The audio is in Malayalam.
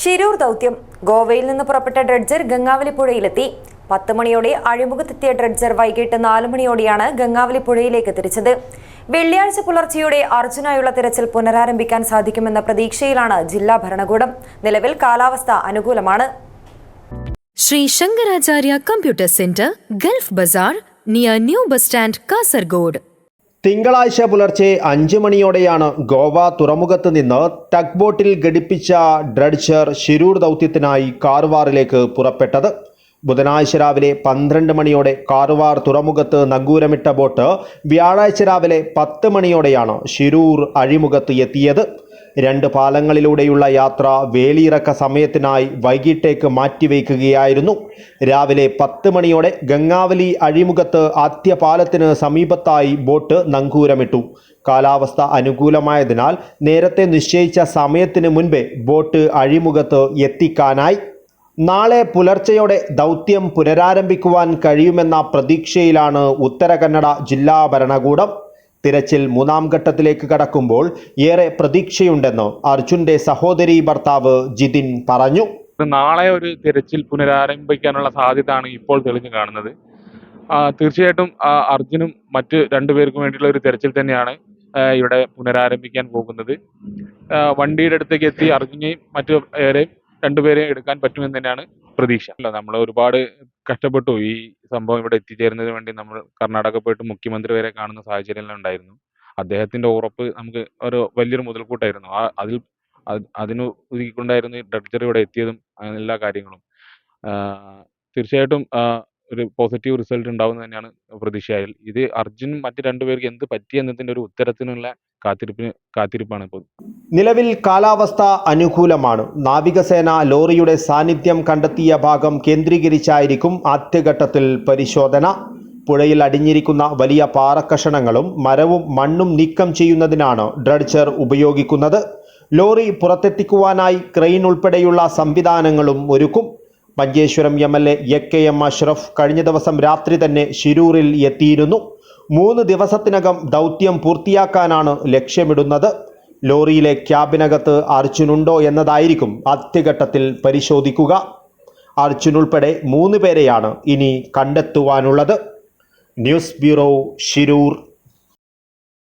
ഷിരൂർ ദൗത്യം. ഗോവയിൽ നിന്ന് പുറപ്പെട്ട ഡ്രഡ്ജർ ഗംഗാവലി പുഴയിലെത്തി പത്ത് മണിയോടെ അഴിമുഖത്തെത്തിയ ഡ്രഡ്ജർ വൈകിട്ട് നാല് മണിയോടെയാണ് ഗംഗാവലി പുഴയിലേക്ക് തിരിച്ചത്. വെള്ളിയാഴ്ച പുലർച്ചെയോടെ അർജുനായുള്ള തിരച്ചിൽ പുനരാരംഭിക്കാൻ സാധിക്കുമെന്ന പ്രതീക്ഷയിലാണ് ജില്ലാ ഭരണകൂടം. നിലവിൽ കാലാവസ്ഥ അനുകൂലമാണ്. Sri Shankaracharya computer centre Gulf bazaar near new bus stand Kasargod. തിങ്കളാഴ്ച പുലർച്ചെ അഞ്ച് മണിയോടെയാണ് ഗോവ തുറമുഖത്ത് നിന്ന് ടഗ് ബോട്ടിൽ ഘടിപ്പിച്ച ഡ്രഡ്ജർ ശിരൂർ ദൗത്യത്തിനായി കാർവാറിലേക്ക് പുറപ്പെട്ടത്. ബുധനാഴ്ച രാവിലെ പന്ത്രണ്ട് മണിയോടെ കാർവാർ തുറമുഖത്ത് നങ്കൂരമിട്ട ബോട്ട് വ്യാഴാഴ്ച രാവിലെ പത്ത് മണിയോടെയാണ് ശിരൂർ അഴിമുഖത്ത് എത്തിയത്. രണ്ട് പാലങ്ങളിലൂടെയുള്ള യാത്ര വേലിയിറക്ക സമയത്തിനായി വൈകിട്ടേക്ക് മാറ്റിവെക്കുകയായിരുന്നു. രാവിലെ പത്ത് മണിയോടെ ഗംഗാവലി അഴിമുഖത്ത് ആദ്യ പാലത്തിന് സമീപത്തായി ബോട്ട് നങ്കൂരമിട്ടു. കാലാവസ്ഥ അനുകൂലമായതിനാൽ നേരത്തെ നിശ്ചയിച്ച സമയത്തിന് മുൻപേ ബോട്ട് അഴിമുഖത്ത് എത്തിക്കാനായി. നാളെ പുലർച്ചയോടെ ദൗത്യം പുനരാരംഭിക്കുവാൻ കഴിയുമെന്ന പ്രതീക്ഷയിലാണ് ഉത്തര കന്നഡ ജില്ലാ ഭരണകൂടം. തിരച്ചിൽ മൂന്നാം ഘട്ടത്തിലേക്ക് കടക്കുമ്പോൾ ഏറെ പ്രതീക്ഷയുണ്ടെന്ന് അർജുന്റെ സഹോദരി ഭർത്താവ് ജിതിൻ പറഞ്ഞു. നാളെ ഒരു തിരച്ചിൽ പുനരാരംഭിക്കാനുള്ള സാധ്യതയാണ് ഇപ്പോൾ തെളിഞ്ഞു കാണുന്നത്. തീർച്ചയായിട്ടും അർജുനും മറ്റ് രണ്ടുപേർക്കും വേണ്ടിയുള്ള ഒരു തിരച്ചിൽ തന്നെയാണ് ഇവിടെ പുനരാരംഭിക്കാൻ പോകുന്നത്. വണ്ടിയുടെ അടുത്തേക്ക് എത്തി അർജുനെയും മറ്റു പേരെയും രണ്ടുപേരെയും എടുക്കാൻ പറ്റുമെന്ന് തന്നെയാണ് പ്രതീക്ഷ. അല്ല നമ്മൾ ഒരുപാട് കഷ്ടപ്പെട്ടു. ഈ സംഭവം ഇവിടെ എത്തിച്ചേരുന്നതിന് വേണ്ടി നമ്മൾ കർണാടക പോയിട്ട് മുഖ്യമന്ത്രി വരെ കാണുന്ന സാഹചര്യമെല്ലാം ഉണ്ടായിരുന്നു. അദ്ദേഹത്തിന്റെ ഉറപ്പ് നമുക്ക് ഒരു വലിയൊരു മുതൽക്കൂട്ടായിരുന്നു. ആ അതിൽ അത് അതിന് ഒതുക്കിക്കൊണ്ടായിരുന്നു ഈ ഇവിടെ എത്തിയതും എല്ലാ കാര്യങ്ങളും. തീർച്ചയായിട്ടും ഒരു പോസിറ്റീവ് റിസൾട്ട് ഉണ്ടാവുമെന്ന് തന്നെയാണ് പ്രതീക്ഷയായത് ഇത് അർജുനും മറ്റു രണ്ടുപേർക്ക് എന്ത് പറ്റി എന്നതിന്റെ ഒരു ഉത്തരത്തിനുള്ള കാത്തിരിപ്പിന് കാത്തിരിപ്പാണ് ഇപ്പോൾ. നിലവിൽ കാലാവസ്ഥ അനുകൂലമാണ്. നാവികസേന ലോറിയുടെ സാന്നിധ്യം കണ്ടെത്തിയ ഭാഗം കേന്ദ്രീകരിച്ചായിരിക്കും ആദ്യഘട്ടത്തിൽ പരിശോധന. പുഴയിൽ അടിഞ്ഞിരിക്കുന്ന വലിയ പാറക്കഷണങ്ങളും മരവും മണ്ണും നീക്കം ചെയ്യുന്നതിനാണ് ഡ്രഡ്ജർ ഉപയോഗിക്കുന്നത്. ലോറി പുറത്തെത്തിക്കുവാനായി ക്രെയിൻ ഉൾപ്പെടെയുള്ള സംവിധാനങ്ങളും ഒരുക്കും. Manjeshwaram M L A A K M Ashraf കഴിഞ്ഞ ദിവസം രാത്രി തന്നെ ശിരൂരിൽ എത്തിയിരുന്നു. മൂന്ന് ദിവസത്തിനകം ദൗത്യം പൂർത്തിയാക്കാനാണ് ലക്ഷ്യമിടുന്നത്. ലോറിയിലെ ക്യാബിനകത്ത് അർജുനുണ്ടോ എന്നതായിരിക്കും ആദ്യഘട്ടത്തിൽ പരിശോധിക്കുക. അർജുൻ ഉൾപ്പെടെ മൂന്ന് പേരെയാണ് ഇനി കണ്ടെത്തുവാനുള്ളത്. News bureau Shirur